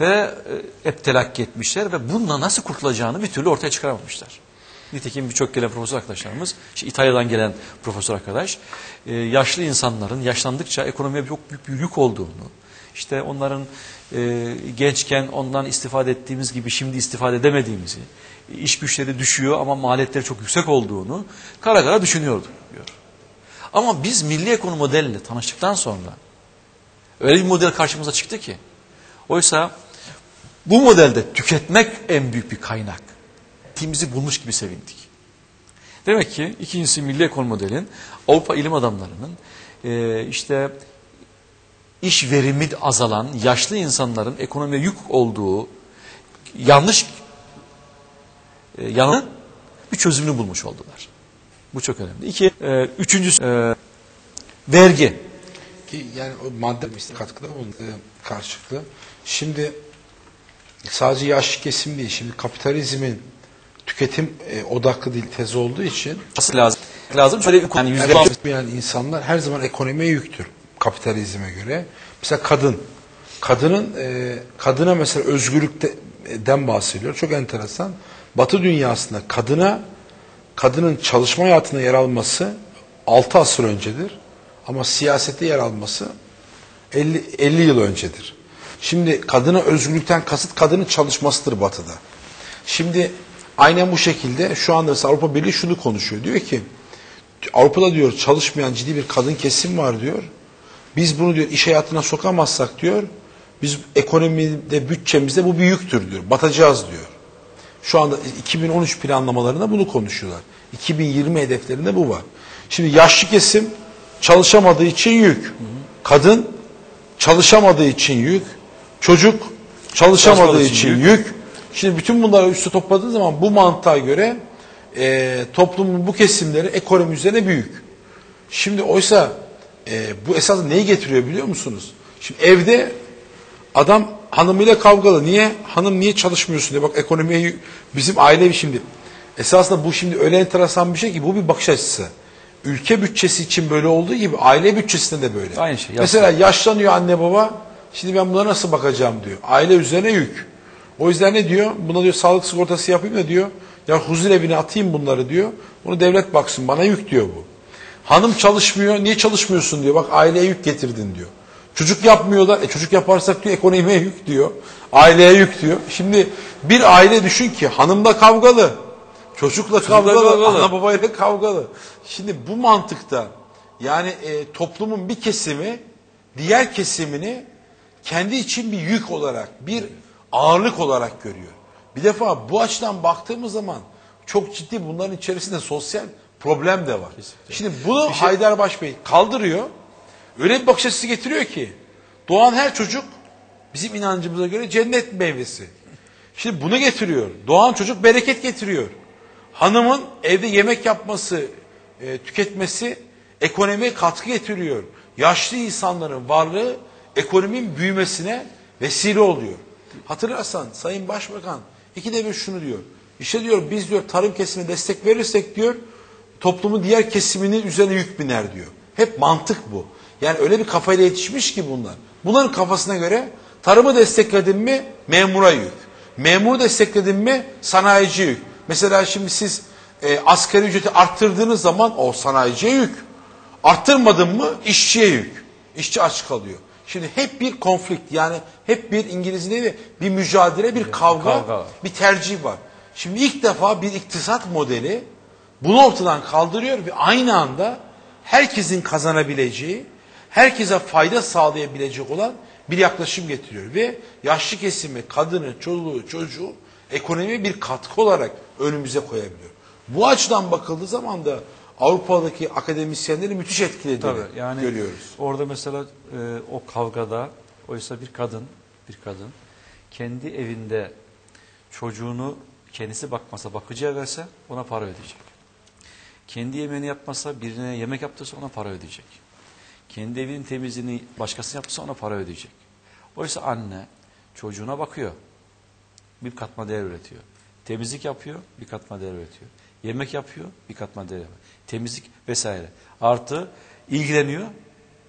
ve e, hep telakki etmişler ve bununla nasıl kurtulacağını bir türlü ortaya çıkaramamışlar. Nitekim birçok gelen profesör arkadaşlarımız, işte İtalya'dan gelen profesör arkadaş, e, yaşlı insanların yaşlandıkça ekonomiye çok büyük bir yük olduğunu, işte onların e, gençken ondan istifade ettiğimiz gibi şimdi istifade edemediğimizi, iş güçleri düşüyor ama maliyetleri çok yüksek olduğunu kara kara düşünüyordu diyor. Ama biz milli ekonomi modeliyle tanıştıktan sonra öyle bir model karşımıza çıktı ki oysa bu modelde tüketmek en büyük bir kaynak. Timizi bulmuş gibi sevindik. Demek ki ikincisi milli ekonomi modelin Avrupa ilim adamlarının e, işte iş verimi azalan yaşlı insanların ekonomiye yük olduğu yanlış e, yanı bir çözümünü bulmuş oldular. Bu çok önemli. İki, e, üçüncüsü e, vergi. Ki yani o madde katkıda bulundu e, karşılıklı. Şimdi sadece yaşlı kesim değil. Şimdi kapitalizmin tüketim e, odaklı değil tezi olduğu için Nasıl lazım? Lazım şöyle yani yüzde yani insanlar her zaman ekonomiye yüktür kapitalizme göre. Mesela kadın. Kadının e, kadına mesela özgürlükten bahsediyor. Çok enteresan. Batı dünyasında kadına kadının çalışma hayatına yer alması 6 asır öncedir. Ama siyasette yer alması 50, 50 yıl öncedir. Şimdi kadına özgürlükten kasıt kadının çalışmasıdır batıda. Şimdi aynen bu şekilde şu anda mesela Avrupa Birliği şunu konuşuyor. Diyor ki Avrupa'da diyor çalışmayan ciddi bir kadın kesim var diyor. Biz bunu diyor iş hayatına sokamazsak diyor. Biz ekonomide bütçemizde bu bir yüktür diyor. Batacağız diyor. Şu anda 2013 planlamalarında bunu konuşuyorlar. 2020 hedeflerinde bu var. Şimdi yaşlı kesim çalışamadığı için yük. Kadın çalışamadığı için yük. Çocuk çalışamadığı için yük. Şimdi bütün bunları üstü topladığı zaman bu mantığa göre e, toplumun bu kesimleri ekonomi üzerine büyük. Şimdi oysa e, bu esas neyi getiriyor biliyor musunuz? Şimdi evde adam hanımıyla kavgalı. Niye? Hanım niye çalışmıyorsun diye. Bak ekonomiye bizim aile şimdi. Esasında bu şimdi öyle enteresan bir şey ki bu bir bakış açısı. Ülke bütçesi için böyle olduğu gibi aile bütçesinde de böyle. Aynı şey, Mesela yaşlanıyor anne baba. Şimdi ben buna nasıl bakacağım diyor. Aile üzerine yük. O yüzden ne diyor? Buna diyor sağlık sigortası yapayım da diyor. Ya huzur evine atayım bunları diyor. Bunu devlet baksın bana yük diyor bu. Hanım çalışmıyor. Niye çalışmıyorsun diyor. Bak aileye yük getirdin diyor. Çocuk yapmıyorlar. E çocuk yaparsak diyor ekonomiye yük diyor. Aileye yük diyor. Şimdi bir aile düşün ki hanımla kavgalı. Çocukla kavgalı, kavgalı. ana babayla kavgalı. Şimdi bu mantıkta yani e, toplumun bir kesimi diğer kesimini kendi için bir yük olarak, bir ağırlık olarak görüyor. Bir defa bu açıdan baktığımız zaman çok ciddi bunların içerisinde sosyal problem de var. Şimdi bunu Haydarbaş Bey kaldırıyor. Öyle bir bakış açısı getiriyor ki doğan her çocuk bizim inancımıza göre cennet meyvesi. Şimdi bunu getiriyor. Doğan çocuk bereket getiriyor. Hanımın evde yemek yapması, e, tüketmesi ekonomiye katkı getiriyor. Yaşlı insanların varlığı ekonominin büyümesine vesile oluyor. Hatırlarsan Sayın Başbakan iki de bir şunu diyor. İşte diyor biz diyor tarım kesimine destek verirsek diyor toplumun diğer kesiminin üzerine yük biner diyor. Hep mantık bu. Yani öyle bir kafayla yetişmiş ki bunlar. Bunların kafasına göre tarımı destekledin mi memura yük. Memuru destekledin mi sanayici yük. Mesela şimdi siz e, asgari ücreti arttırdığınız zaman o sanayiciye yük. Arttırmadın mı işçiye yük. İşçi aç kalıyor. Şimdi hep bir konflikt yani hep bir İngilizce'de bir mücadele, bir kavga, kavga bir tercih var. Şimdi ilk defa bir iktisat modeli bunu ortadan kaldırıyor ve aynı anda herkesin kazanabileceği, herkese fayda sağlayabilecek olan bir yaklaşım getiriyor. Ve yaşlı kesimi, kadını, çoluğu, çocuğu ekonomiye bir katkı olarak önümüze koyabiliyor. Bu açıdan bakıldığı zaman da Avrupa'daki akademisyenleri müthiş etkilediğini Tabii yani görüyoruz. orada mesela e, o kavgada oysa bir kadın bir kadın kendi evinde çocuğunu kendisi bakmasa bakıcıya verse ona para ödeyecek. Kendi yemeğini yapmasa birine yemek yaptırsa ona para ödeyecek. Kendi evinin temizliğini başkası yaptırsa ona para ödeyecek. Oysa anne çocuğuna bakıyor. Bir katma değer üretiyor. Temizlik yapıyor, bir katma değer üretiyor. Yemek yapıyor, bir katma değer üretiyor. Temizlik vesaire. Artı ilgileniyor,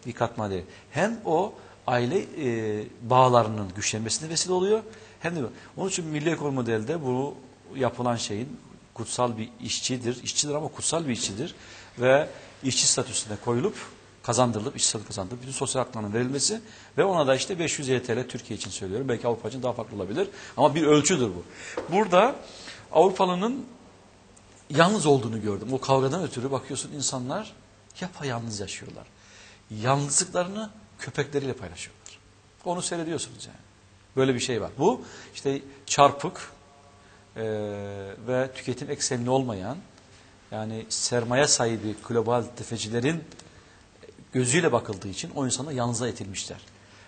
bir katma değer. Hem o aile e, bağlarının güçlenmesine vesile oluyor. Hem de onun için milli ekonomi modelde bu yapılan şeyin kutsal bir işçidir. İşçidir ama kutsal bir işçidir. Ve işçi statüsüne koyulup kazandırılıp, statüsü kazandırılıp bütün sosyal haklarının verilmesi ve ona da işte 500 YTL Türkiye için söylüyorum. Belki Avrupa için daha farklı olabilir. Ama bir ölçüdür bu. Burada Avrupalının yalnız olduğunu gördüm. O kavgadan ötürü bakıyorsun insanlar yapayalnız yaşıyorlar. Yalnızlıklarını köpekleriyle paylaşıyorlar. Onu seyrediyorsunuz yani. Böyle bir şey var. Bu işte çarpık e, ve tüketim eksenli olmayan yani sermaye sahibi global tefecilerin gözüyle bakıldığı için o insanlar yalnıza itilmişler.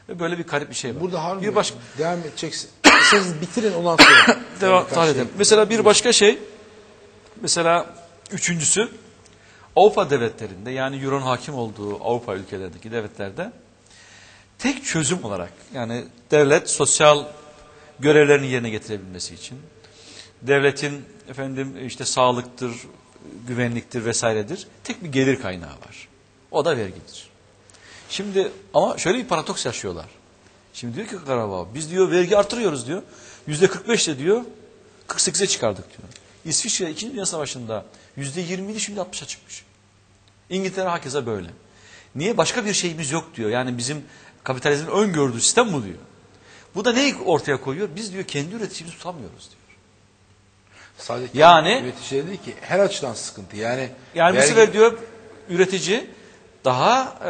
Ve böyle bir garip bir şey var. Burada Harun bir başka devam edeceksin. Siz bitirin ondan sonra. devam tarih edelim. Mesela bir başka şey mesela üçüncüsü Avrupa devletlerinde yani Euro'nun hakim olduğu Avrupa ülkelerindeki devletlerde tek çözüm olarak yani devlet sosyal görevlerini yerine getirebilmesi için devletin efendim işte sağlıktır, güvenliktir vesairedir. Tek bir gelir kaynağı var. O da vergidir. Şimdi ama şöyle bir paradoks yaşıyorlar. Şimdi diyor ki Karabağ biz diyor vergi artırıyoruz diyor. Yüzde 45 ile diyor 48'e çıkardık diyor. İsviçre 2. Dünya Savaşı'nda yüzde 20'ydi şimdi 60'a çıkmış. İngiltere hakeza böyle. Niye? Başka bir şeyimiz yok diyor. Yani bizim kapitalizmin öngördüğü sistem bu diyor. Bu da neyi ortaya koyuyor? Biz diyor kendi üreticimizi tutamıyoruz diyor. Sadece Yani- üreticileri değil ki her açıdan sıkıntı. Yani Yani bu vergi- sefer diyor üretici daha e,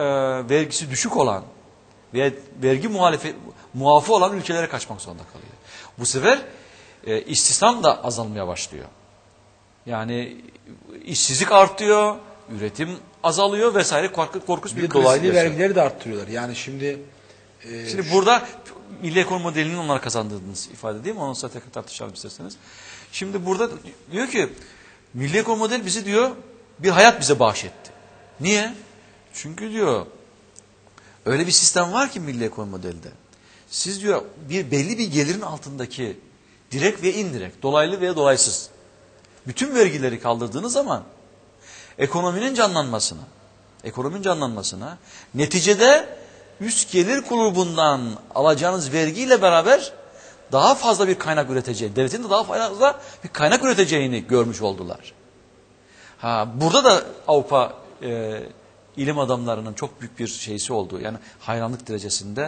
vergisi düşük olan ve vergi muhalifi, muafı olan ülkelere kaçmak zorunda kalıyor. Bu sefer e, istihdam da azalmaya başlıyor. Yani işsizlik artıyor, üretim azalıyor vesaire korkunç, korkunç bir bir dolaylı yaşıyor. vergileri de arttırıyorlar. Yani şimdi e, Şimdi burada milli ekonomi modelinin onlara kazandırdığınız ifade değil mi? Onu sonra tekrar tartışalım isterseniz. Şimdi burada diyor ki milli ekonomi model bizi diyor bir hayat bize bahşetti. Niye? Çünkü diyor öyle bir sistem var ki milli ekonomi modelde. Siz diyor bir belli bir gelirin altındaki direkt ve indirekt, dolaylı veya dolaysız bütün vergileri kaldırdığınız zaman ekonominin canlanmasına, ekonominin canlanmasına, neticede üst gelir grubundan alacağınız vergiyle beraber daha fazla bir kaynak üreteceği, devletin de daha fazla bir kaynak üreteceğini görmüş oldular. Ha, burada da Avrupa e, ilim adamlarının çok büyük bir şeysi oldu. Yani hayranlık derecesinde